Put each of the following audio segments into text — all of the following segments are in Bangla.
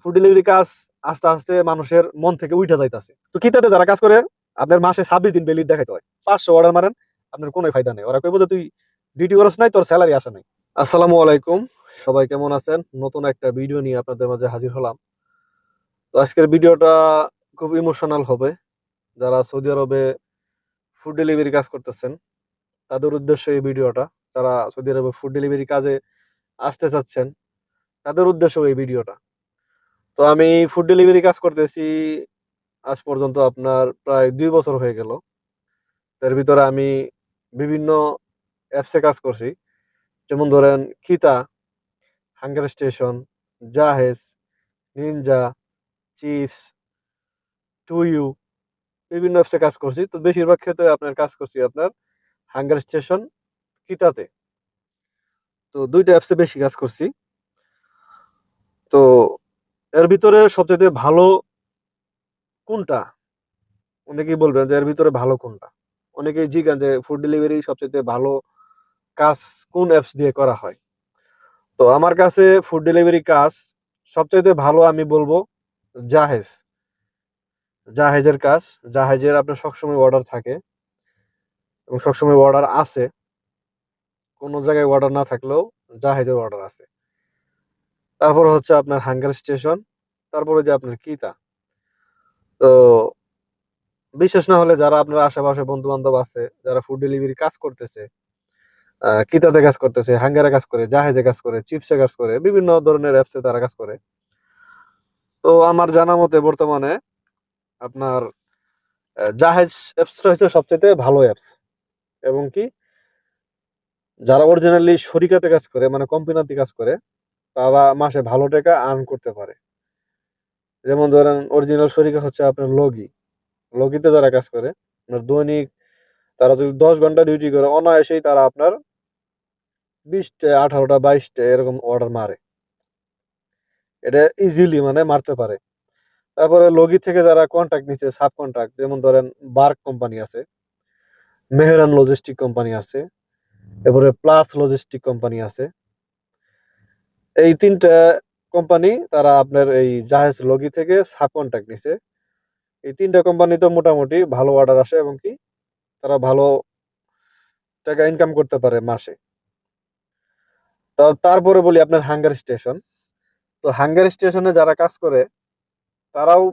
ফুড ডেলিভারি কাজ আস্তে আস্তে মানুষের মন থেকে উঠে যাইতেছে। তো কিতাতে যারা কাজ করে, আপনার মাসে ছাব্বিশ দিন বেলির দেখাইতে হয়। পাঁচশো অর্ডার মারেন, আপনার কোনো ফায়দা নেই। ওরা কইব যে, তুই ডিউটি করস নাই, তোর স্যালারি আসে নাই। আসসালামু আলাইকুম। সবাই কেমন আছেন? নতুন একটা ভিডিও নিয়ে আপনাদের মাঝে হাজির হলাম। তো আজকের ভিডিওটা খুব ইমোশনাল হবে। যারা সৌদি আরবে ফুড ডেলিভারি কাজ করতেছেন, তাদের উদ্দেশ্যে এই ভিডিওটা যারা সৌদি আরবে ফুড ডেলিভারি কাজে আসতে চাচ্ছেন, তাদের উদ্দেশ্যে এই ভিডিওটা তো আমি ফুড ডেলিভারি কাজ করতেছি, আজ পর্যন্ত আপনার প্রায় দুই বছর হয়ে গেল। তার ভিতরে আমি বিভিন্ন অ্যাপসে কাজ করছি। যেমন ধরেন খিতা Hunger Station Jahez Ninja Chips To You বিভিন্ন অ্যাপসে কাজ করছি। তো বেশিরভাগ ক্ষেত্রে আপনার কাজ করছি আপনার হাঙ্গার স্টেশন কিতাতে তো দুইটা অ্যাপসে বেশি কাজ করছি। তো এর ভিতরে সবচেয়ে ভালো কোনটা? অনেকেই বলবেন যে এর ভিতরে ভালো কোনটা? অনেকেই জিজ্ঞান যে ফুড ডেলিভারি সবচেয়ে ভালো কাজ কোন অ্যাপস দিয়ে করা হয়? তো আমার কাছে ফুড ডেলিভারি কাজ সবচাইতে ভালো আমি বলব জাহেজ। জাহেজের কাজ। জাহেজের আপনার সবসময় অর্ডার থাকে এবং সবসময় অর্ডার আছে। কোনো জায়গায় অর্ডার না থাকলেও জাহেজের অর্ডার আছে। তারপর হচ্ছে আপনার হাঙ্গার স্টেশন, তারপরে যে আপনার কিতা। তো বিশেষ না হলে যারা আপনার আশেপাশে বন্ধু বান্ধব আছে, যারা ফুড ডেলিভারি কাজ করতেছে কিতাতে কাজ করতেছে, হাঙ্গারে কাজ করে, জাহাজে কাজ করে, চিপসে কাজ করে, বিভিন্ন ধরনের অ্যাপসে তারা কাজ করে। তো আমার জানা মতে বর্তমানে আপনার জাহেজ অ্যাপসটা হচ্ছে সবচেয়ে ভালো অ্যাপস এবং কি, যারা অরিজিনালি শরিকাতে কাজ করে মানে কোম্পানিতে কাজ করে তারা মাসে ভালো টাকা আর্ন করতে পারে। যেমন ধরেন অরিজিনাল শরিকা হচ্ছে আপনার লগি। লগিতে যারা কাজ করে আপনার দৈনিক তারা যদি দশ ঘণ্টা ডিউটি করে অনায়াসেই তারা আপনার বিশটা আঠারোটা বাইশটা এরকম অর্ডার মারে। এটা ইজিলি মানে মারতে পারে। তারপরে লগি থেকে যারা কন্ট্রাক্ট নিচ্ছে সাব কন্ট্রাক্ট যেমন ধরেন বার্ক কোম্পানি আছে মেহরান লজিস্টিক কোম্পানি আছে এরপরে প্লাস লজিস্টিক কোম্পানি আছে এই তিনটা কোম্পানি তারা আপনার এই জাহাজ লগি থেকে সাব কন্ট্রাক্ট নিছে। এই তিনটা কোম্পানি তো মোটামুটি ভালো অর্ডার আসে এবং কি তারা ভালো টাকা ইনকাম করতে পারে মাসে। তারপরে বলি আপনার হাঙ্গার স্টেশন তো হাঙ্গার স্টেশনে যারা কাজ করে, তারাও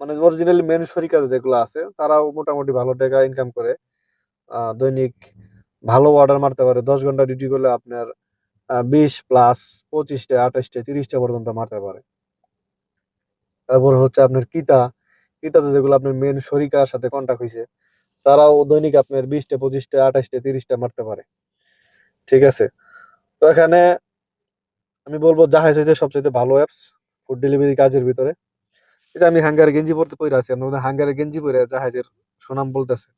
মানে অরিজিনালি মেন শরিকা যেগুলো আছে, তারাও মোটামুটি ভালো টাকা ইনকাম করে। দৈনিক ভালো অর্ডার মারতে পারে। দশ ঘণ্টা ডিউটি করলে আপনার বিশ প্লাস পঁচিশটা, আঠাশটা, তিরিশটা পর্যন্ত মারতে পারে। তারপর হচ্ছে আপনার কিতা। কিতাতে যেগুলো আপনার মেন শরিকার সাথে কন্ট্যাক্ট হয়েছে তারাও দৈনিক আপনার বিশটা, পঁচিশটা, আঠাশটা, তিরিশটা মারতে পারে। ঠিক আছে? তো এখানে আমি বলব জাহাজ হইতে সবচেয়ে ভালো অ্যাপস ফুড ডেলিভারি কাজের ভিতরে। এটা আমি হাঙ্গার গেঞ্জি পরতে পরে আছি আপনার হাঙ্গারের গেঞ্জি পরে জাহাজের সুনাম বলতেছে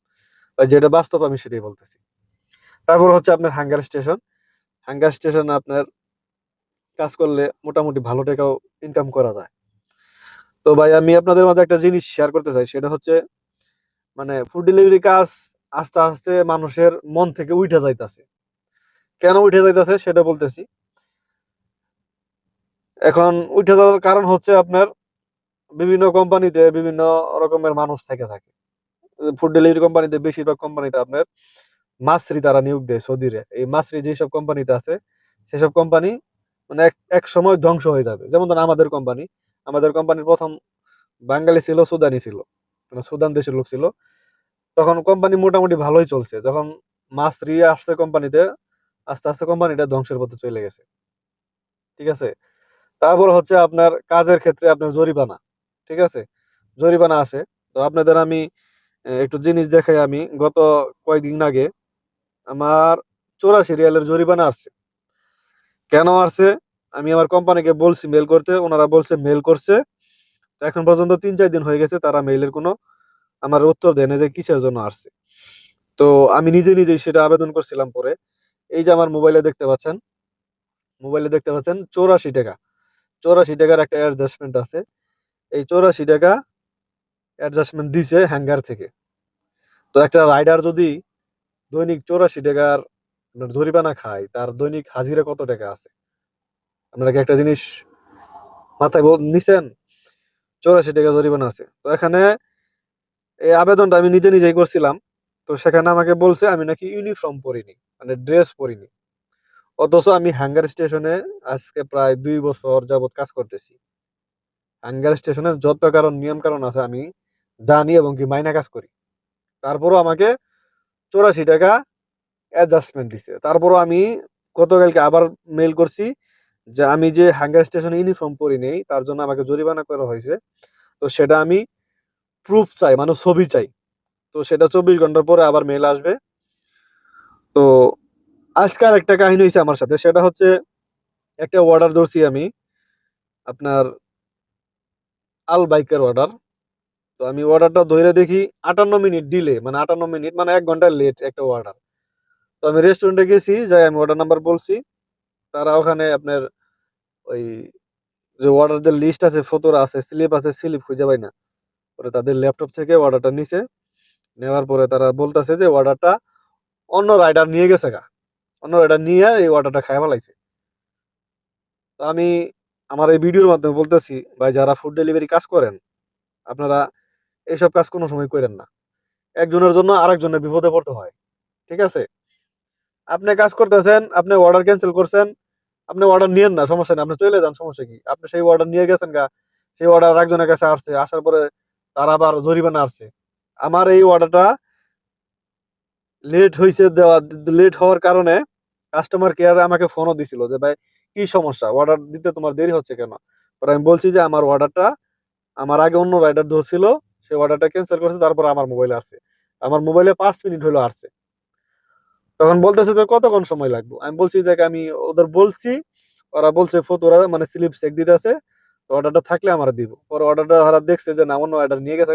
বা যেটা বাস্তব আমি সেটাই বলতেছি। তারপর হচ্ছে আপনার হাঙ্গার স্টেশন হাঙ্গার স্টেশনে আপনার কাজ করলে মোটামুটি ভালো টাকাও ইনকাম করা যায়। তো ভাই, আমি আপনাদের মাঝে একটা জিনিস শেয়ার করতে চাই, সেটা হচ্ছে মানে ফুড ডেলিভারি কাজ আস্তে আস্তে মানুষের মন থেকে উঠে যাইতাছে। কেন উঠে যাইতাছে সেটা বলতেছি। এখন উঠে যাওয়ার কারণ হচ্ছে আপনার বিভিন্ন কোম্পানিতে বিভিন্ন রকমের মানুষ থেকে থাকে। ফুড ডেলিভারি কোম্পানিতে বেশিরভাগ কোম্পানিতে আপনার মাছরি তারা নিয়োগ দেয় সৌদিরে। এই মাছরি যেসব কোম্পানিতে আছে, সেসব কোম্পানি মানে এক সময় ধ্বংস হয়ে যাবে। যেমন ধরেন আমাদের কোম্পানি আমাদের কোম্পানির প্রথম বাঙালি ছিল, সুদানি ছিল। মানে সুদান দেশের লোক ছিল। তখন কোম্পানি মোটামুটি ভালোই চলছে। যখন মাসরি আসছে কোম্পানিতে আস্তে আস্তে কোম্পানিটা ধ্বংসের পথে চলে গেছে। ঠিক আছে? তারপর হচ্ছে আপনার কাজের ক্ষেত্রে আপনার জরিমানা। ঠিক আছে? জরিমানা আসে। তো আপনাদের আমি একটু জিনিস দেখাই আমি। গত কয়েকদিন আগে আমার চৌরাশি রিয়ালের জরিমানা আসছে। কেন আসছে? আমি আমার কোম্পানিকে বলছি মেল করতে, ওনারা বলছে মেল করছে। তো এখন পর্যন্ত তিন চার দিন হয়ে গেছে, তারা মেইলের কোনো আমার উত্তর দেয় না যে কিসের জন্য আসছে। তো আমি নিজে নিজেই সেটা আবেদন করছিলাম পরে। এই যে আমার মোবাইলে দেখতে পাচ্ছেন মোবাইলে দেখতে পাচ্ছেন চৌরাশি টাকা। চৌরাশি টাকার একটা অ্যাডজাস্টমেন্ট আছে। এই চৌরাশি টাকা অ্যাডজাস্টমেন্ট দিছে হ্যাঙ্গার থেকে। তো একটা রাইডার যদি দৈনিক চৌরাশি টাকার আপনার জরিমানা খায়, তার দৈনিক হাজিরা কত টাকা আছে? আপনারা কি একটা জিনিস মাথায় নিছেন? চৌরাশি টাকা জরিমানা আছে। তো এখানে এই আবেদনটা আমি নিজে নিজেই করছিলাম। তো সেখানে আমাকে বলছে, আমি নাকি ইউনিফর্ম পরিনি মানে ড্রেস পরিনি। অথচ আমি হ্যাঙ্গার স্টেশনে আজকে প্রায় দুই বছর যাবৎ কাজ করতেছি। হাঙ্গার স্টেশনে যত কারণ, নিয়ম কারণ আছে, আমি জানি এবং কি মাইনা কাজ করি। তারপরও আমাকে চৌরাশি টাকা অ্যাডজাস্টমেন্ট দিছে। তারপরও আমি গতকালকে আবার মেল করছি যে আমি যে হ্যাঙ্গার স্টেশনে ইউনিফর্ম পরি নেই, তার জন্য আমাকে জরিমানা করা হয়েছে। তো সেটা আমি প্রুফ চাই মানে ছবি চাই। তো সেটা চব্বিশ ঘণ্টার পরে আবার মেল আসবে। তো আজকাল একটা কাহিনী হয়েছে আমার সাথে, সেটা হচ্ছে একটা অর্ডার ধরছি আমি, আপনার আল বাইকের অর্ডার তো আমি অর্ডারটা ধরে দেখি আটান্ন মিনিট ডিলে মানে আটান্ন মিনিট মানে এক ঘণ্টা লেট একটা অর্ডার তো আমি রেস্টুরেন্টে গেছি, যাই আমি অর্ডার নাম্বার বলছি, তারা ওখানে আপনার ওই যে অর্ডারদের লিস্ট আছে, ফটোরা আছে স্লিপ আছে স্লিপ খুঁজে পাই না। পরে তাদের ল্যাপটপ থেকে অর্ডারটা নিছে, নেওয়ার পরে তারা বলতেছে যে অর্ডারটা অন্য রাইডার নিয়ে গেছে গা। অন্য রাইডার নিয়ে এই অর্ডারটা খাই ফেলাইছে। তো আমি আমার এই ভিডিওর মাধ্যমে বলতেছি, ভাই যারা ফুড ডেলিভারি কাজ করেন, আপনারা এইসব কাজ কোনো সময় করেন না। একজনের জন্য আরেকজনের বিপদে পড়তে হয়, ঠিক আছে? আপনি কাজ করতেছেন, আপনি অর্ডার ক্যান্সেল করছেন, আপনি অর্ডার নিয়েন না, সমস্যা নেই, আপনি চলে যান, সমস্যা কি? আপনি সেই অর্ডার নিয়ে গেছেন গা, সেই অর্ডার একজনের কাছে আসছে, আসার পরে তার আবার জরিমানা আসছে। আমার এই অর্ডারটা লেট হয়েছে দেওয়া লেট হওয়ার কারণে কাস্টমার কেয়ারে আমাকে ফোনও দিছিল যে, ভাই, কি সমস্যা? অর্ডার দিতে তোমার দেরি হচ্ছে কেন? আমি বলছি যে, আমার অর্ডারটা আমার আগে অন্য রাইডার ধরছিল সেই অর্ডারটা ক্যান্সেল করছে, তারপর আমার মোবাইলে আসছে। আমার মোবাইলে পাঁচ মিনিট হলো আসছে। তখন বলতেছে যে, কতক্ষণ সময় লাগবে? আমি বলছি যে আমি ওদের বলছি, ওরা বলছে ফটোরা মানে স্লিপ চেক দিতে আছে তো অর্ডারটা থাকলে আমার দিব। পরে অর্ডারটা ওরা দেখছে যে, না, অন্য অর্ডার নিয়ে গেছে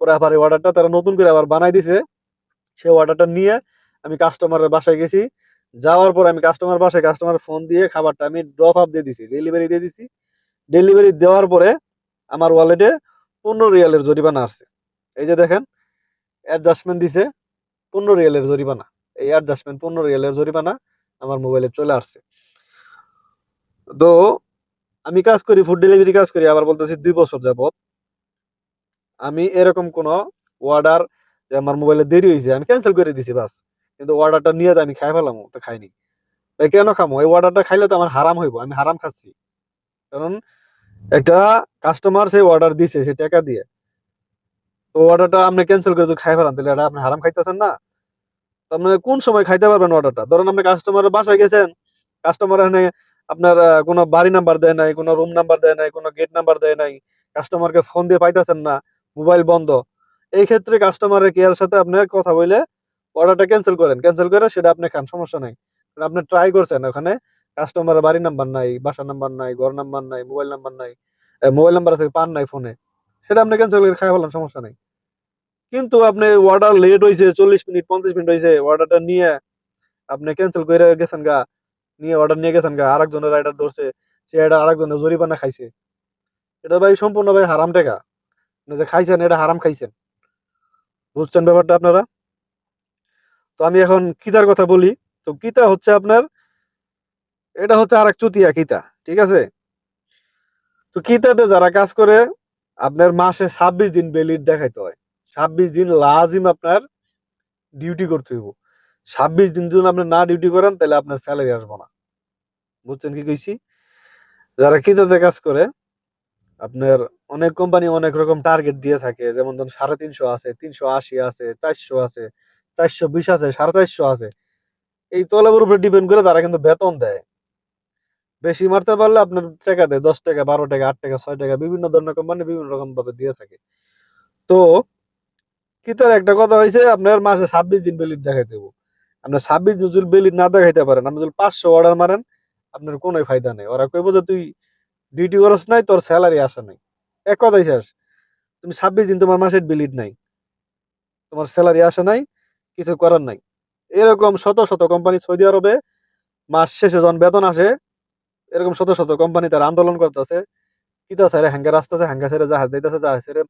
পরে আবার এই অর্ডারটা তারা নতুন করে আবার বানাই দিছে। সেই অর্ডারটা নিয়ে আমি কাস্টমারের বাসায় গেছি। যাওয়ার পর আমি কাস্টমার বাসায় কাস্টমার ফোন দিয়ে খাবারটা আমি ড্রপ আপ দিয়ে দিছি ডেলিভারি দিয়ে দিছি। ডেলিভারি দেওয়ার পরে আমার ওয়ালেটে পনেরো রিয়ালের জরিমানা আসছে এই যে দেখেন অ্যাডজাস্টমেন্ট দিছে পনেরো রিয়ালের জরিমানা। এই অ্যাডজাস্টমেন্ট পনেরো রিয়ালের জরিমানা আমার মোবাইলে চলে আসছে। তো আমি কাজ করি ফুড ডেলিভারি কাজ করি, আবার বলতেছি দুই বছর যাবত আমি এরকম কোনো অর্ডার যে আমার মোবাইলে দেরি হয়েছে, আমি ক্যান্সেল করে দিছি বাস। কিন্তু অর্ডারটা নিয়ে আমি খাই ফেলাম তো খাইনি তাই কেন খামো? এই অর্ডারটা খাইলে তো আমার হারাম হইব, আমি হারাম খাচ্ছি। কারণ একটা কাস্টমার সেই অর্ডার দিছে, সে টাকা দিয়ে। তো অর্ডারটা আপনি ক্যান্সেল করে খাই ফেলান, তাহলে এটা আপনি হারাম খাইতেছেন না। তো আপনি কোন সময় খাইতে পারবেন অর্ডারটা ধরুন আপনি কাস্টমারের বাসায় গেছেন কাস্টমার এখানে আপনার কোনো বাড়ি নাম্বার দেয় নাই, কোনো রুম নাম্বার দেয় নাই, কোনো গেট নাম্বার দেয় নাই কাস্টমারকে ফোন দিয়ে পাইতেছেন না মোবাইল বন্ধ। এই ক্ষেত্রে কাস্টমারের কেয়ার সাথে আপনি কথা বলে অর্ডারটা ক্যান্সেল করেন। ক্যান্সেল করে সেটা আপনি খান, সমস্যা নাই। আপনি ট্রাই করছেন ওখানে কাস্টমারের বাড়ির নাম্বার নাই, বাসার নাম্বার নাই, ঘর নাম্বার নাই মোবাইল নাম্বার নাই মোবাইল নাম্বার আছে পান নাই ফোনে সেটা আপনি ক্যান্সেল করে খাই ফেলান, সমস্যা নাই। কিন্তু আপনি অর্ডার লেট হয়েছে চল্লিশ মিনিট, পঞ্চাশ মিনিট হয়েছে অর্ডারটা নিয়ে আপনি ক্যান্সেল করে গেছেন গা, নিয়ে অর্ডার নিয়ে গেছেন গা আরেকজনের রাইডার ধরছে, সে এটা আরেকজনের জরিমানা খাইছে। এটা ভাই সম্পূর্ণ ভাই হারাম টাকা। যে খাইছেন, এটা হারাম খাইছেন। বুঝছেন ব্যাপারটা আপনারা? তো আমি এখন কিতার কথা বলি। তো কিতা হচ্ছে আপনার এটা হচ্ছে আর এক চুতিয়া কিতা, ঠিক আছে? তো কিতাতে যারা কাজ করে, আপনার মাসে ছাব্বিশ দিন বেলিট দেখাইতে হয়। ছাব্বিশ দিন লাজিম আপনার ডিউটি করতে হইব। ছাব্বিশ দিন যদি আপনি না ডিউটি করেন, তাহলে আপনার স্যালারি আসব না। বুঝছেন কি কইছি? যারা কিতাতে কাজ করে, আপনার অনেক কোম্পানি অনেক রকম টার্গেট দিয়ে থাকে। যেমন ধরুন সাড়ে তিনশো আছে, তিনশো আশি আছে, চারশো আছে, চারশো বিশ আছে, সাড়ে চারশো আছে। এই তলবের উপরে ডিপেন্ড করে তারা কিন্তু বেতন দেয়। বেশি মারতে পারলে আপনার টাকা দেয়, দশ টাকা, বারো টাকা, আট টাকা, ছয় টাকা, বিভিন্ন ধরনের কোম্পানি বিভিন্ন রকম ভাবে দিয়ে থাকে। তো কিতার একটা কথা হয়েছে আপনার মাসে ছাব্বিশ দিন বেলিট দেখাইতে হইব আপনার ছাব্বিশ দিন যদি বেলিট না দেখাইতে পারেন, আপনি যদি পাঁচশো অর্ডার মারেন, আপনার কোনো ফায়দা নেই। ওরা কইব যে, তুই ডিউটি করস নাই, তোর স্যালারি আসা নাই। এক কথাই শেষ। তুমি ছাব্বিশ দিন তোমার মাসের বিলিট নাই। তোমার স্যালারি আসা নাই, কিছু করার নাই। এরকম শত শত কোম্পানি সৌদি আরবে মাস শেষে যখন বেতন আসে এরকম শত শত কোম্পানি তারা আন্দোলন করতেছে। কিতা ছেড়ে হ্যাঙ্গার আসতেছে হ্যাঙ্গার ছেড়ে জাহাজ যাইতেছে, জাহাজ ছেড়ে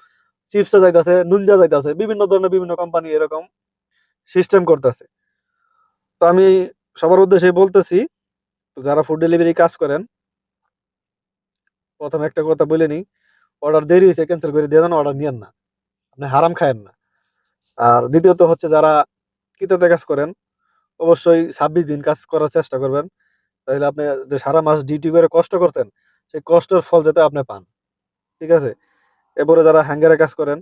চিপসে যাইতেছে, নুনজা যাইতেছে, বিভিন্ন ধরনের বিভিন্ন কোম্পানি এরকম সিস্টেম করতেছে। তো আমি সবার উদ্দেশ্যে বলতেছি যারা ফুড ডেলিভারি কাজ করেন, প্রথমে একটা কথা বলে নিই অর্ডার দেরি হয়েছে ক্যান্সেল করে দিয়ে দেন অর্ডার নিয়েন না। আপনি হারাম খায়েন না। আর দ্বিতীয়ত হচ্ছে যারা কিতাতে কাজ করেন, অবশ্যই ছাব্বিশ দিন কাজ করার চেষ্টা করবেন। তাহলে আপনি যে সারা মাস ডিউটি করে কষ্ট করতেন, সেই কষ্টের ফল যাতে আপনি পান। ঠিক আছে? এরপরে যারা হ্যাঙ্গারে কাজ করেন,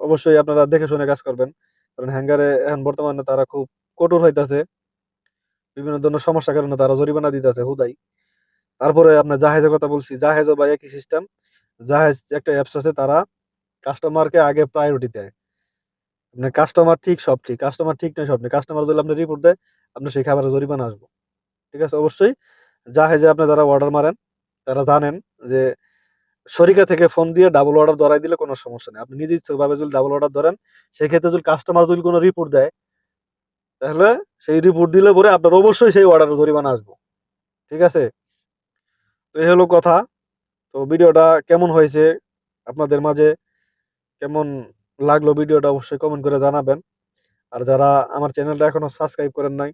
অবশ্যই আপনারা দেখে শুনে কাজ করবেন। কারণ হ্যাঙ্গারে এখন বর্তমানে তারা খুব কঠোর হইতাছে। বিভিন্ন ধরনের সমস্যার কারণে তারা জরিমানা দিতেছে হুদাই। তারপরে আপনার জাহাজের কথা বলছি জাহাজও বা একই সিস্টেম জাহাজ একটা অ্যাপস আছে, তারা কাস্টমারকে আগে প্রায়োরিটি দেয়। আপনার কাস্টমার ঠিক সব ঠিক কাস্টমার ঠিক নয় সব নেই কাস্টমার যদি আপনি রিপোর্ট দেয়, আপনার সেই খাবারের জরিমানা আসব। ঠিক আছে? অবশ্যই। জাহাজে আপনি যারা অর্ডার মারেন, তারা জানেন যে শরিকা থেকে ফোন দিয়ে ডাবল অর্ডার ধরাই দিলে কোনো সমস্যা নেই। আপনি নিজে ইচ্ছাভাবে যদি ডাবল অর্ডার ধরেন, সেক্ষেত্রে যদি কাস্টমার যদি কোনো রিপোর্ট দেয়, তাহলে সেই রিপোর্ট দিলে পরে আপনার অবশ্যই সেই অর্ডারের জরিমানা আসব। ঠিক আছে? তো এই হলো কথা। তো ভিডিওটা কেমন হয়েছে আপনাদের মাঝে? কেমন লাগল ভিডিওটা অবশ্যই কমেন্ট করে জানাবেন। আর যারা আমার চ্যানেলটা এখনও সাবস্ক্রাইব করেন নাই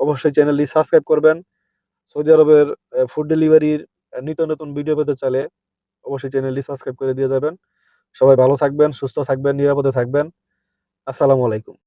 অবশ্যই চ্যানেলটি সাবস্ক্রাইব করবেন। সৌদি আরবের ফুড ডেলিভারির নিত্য নতুন ভিডিও পেতে চাইলে অবশ্যই চ্যানেলটি সাবস্ক্রাইব করে দিয়ে যাবেন। সবাই ভালো থাকবেন, সুস্থ থাকবেন, নিরাপদে থাকবেন। আসসালামু আলাইকুম।